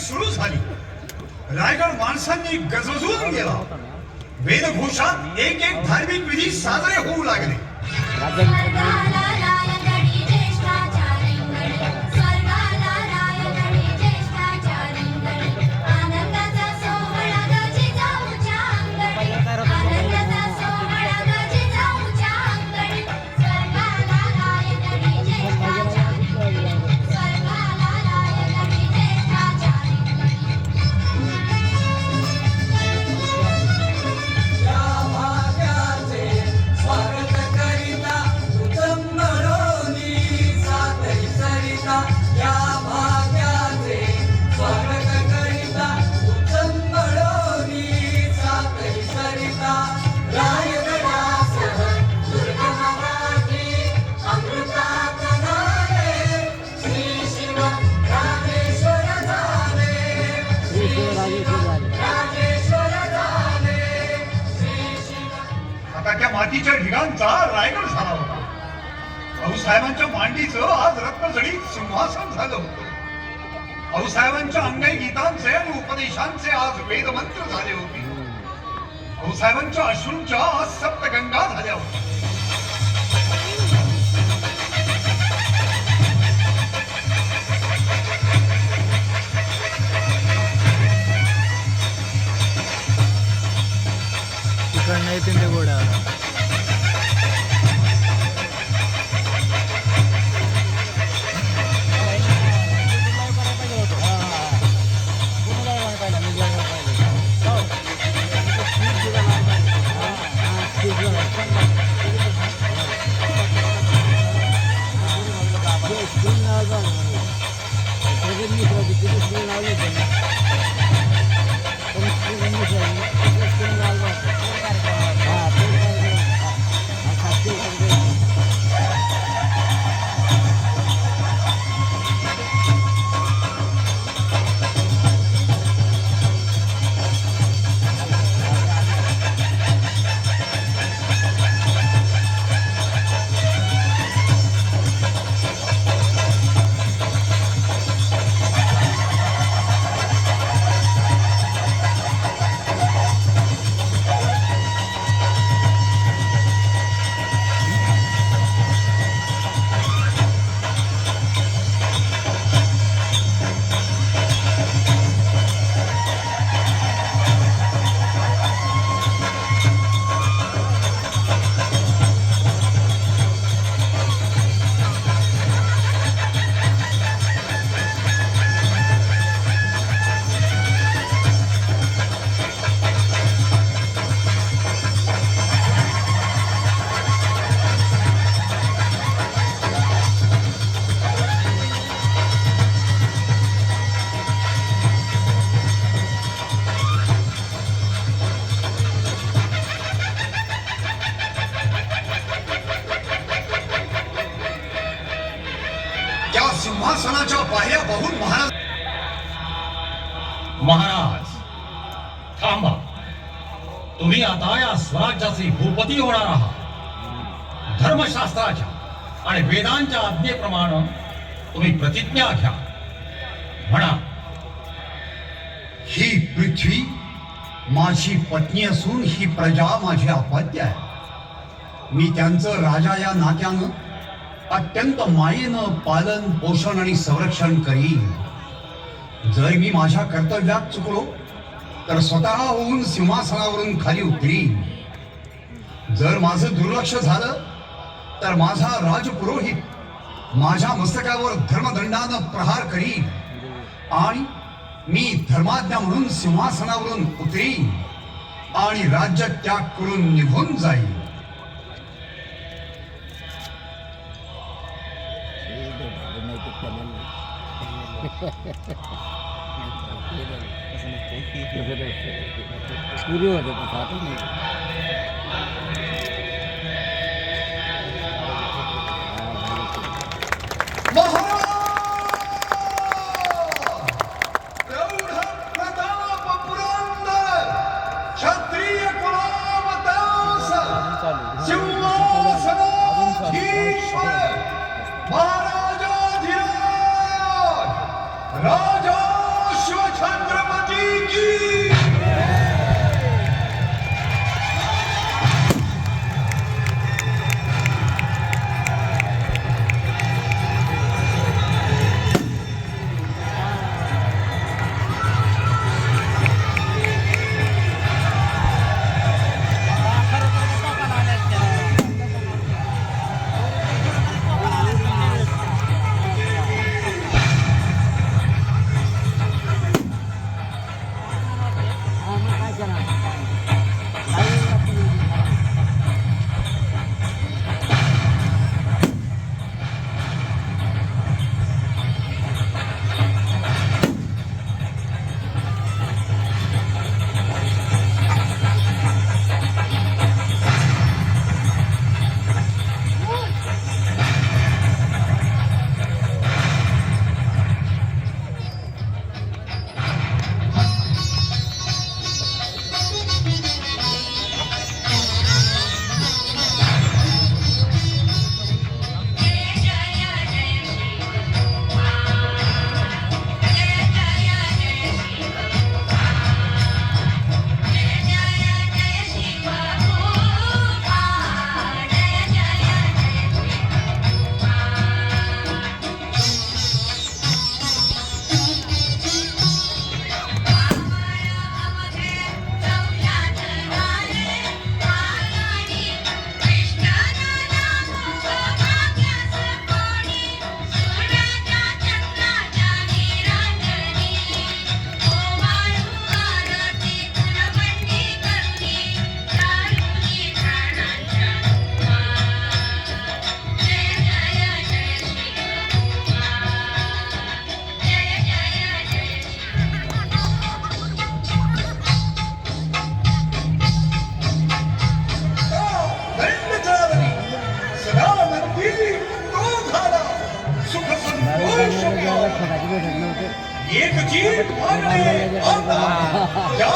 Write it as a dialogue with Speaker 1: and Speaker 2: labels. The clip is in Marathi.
Speaker 1: सुरू झाली. रायगड माणसांनी गजबजून गेला. वेदघोषात एक एक धार्मिक विधी साजरे होऊ लागले. मातीच्या ढिगांचा रायगड झाला होता. भाऊसाहेबांच्या मांडीचं आज रत्नजडीत सिंहासन झालं होतं. भाऊसाहेबांच्या अंगाई गीतांचे आणि उपदेशांचे आज वेदमंत्र झाले होते. भाऊसाहेबांच्या अश्रूंच्या आज सप्तगंगा झाल्या होत्या.
Speaker 2: 僕もやり
Speaker 1: たい。सिंहासनाच्या पायऱ्या पाहून महाराज
Speaker 3: महाराज थांबा. तुम्ही आता या स्वराज्याचे भूपती होणार आहात. धर्मशास्त्राच्या आणि वेदांच्या आज्ञेप्रमाणे तुम्ही प्रतिज्ञा घ्या. म्हणा
Speaker 1: ही पृथ्वी माझी पत्नी असून ही प्रजा माझी अपत्य आहे. मी त्यांचं राजा या नात्यानं अत्यंत मायेनं पालन पोषण आणि संरक्षण करीन. जर मी माझ्या कर्तव्यात चुकलो तर स्वतः होऊन सिंहासनावरून खाली उतरीन. जर माझं दुर्लक्ष झालं तर माझा राजपुरोहित माझ्या मस्तकावर धर्मदंडानं प्रहार करीन आणि मी धर्माज्ञा म्हणून सिंहासनावरून उतरीन आणि राज्य त्याग करून निघून जाईल
Speaker 4: curioso o fato mesmo. Mahal! Rock! Santosh प्याला.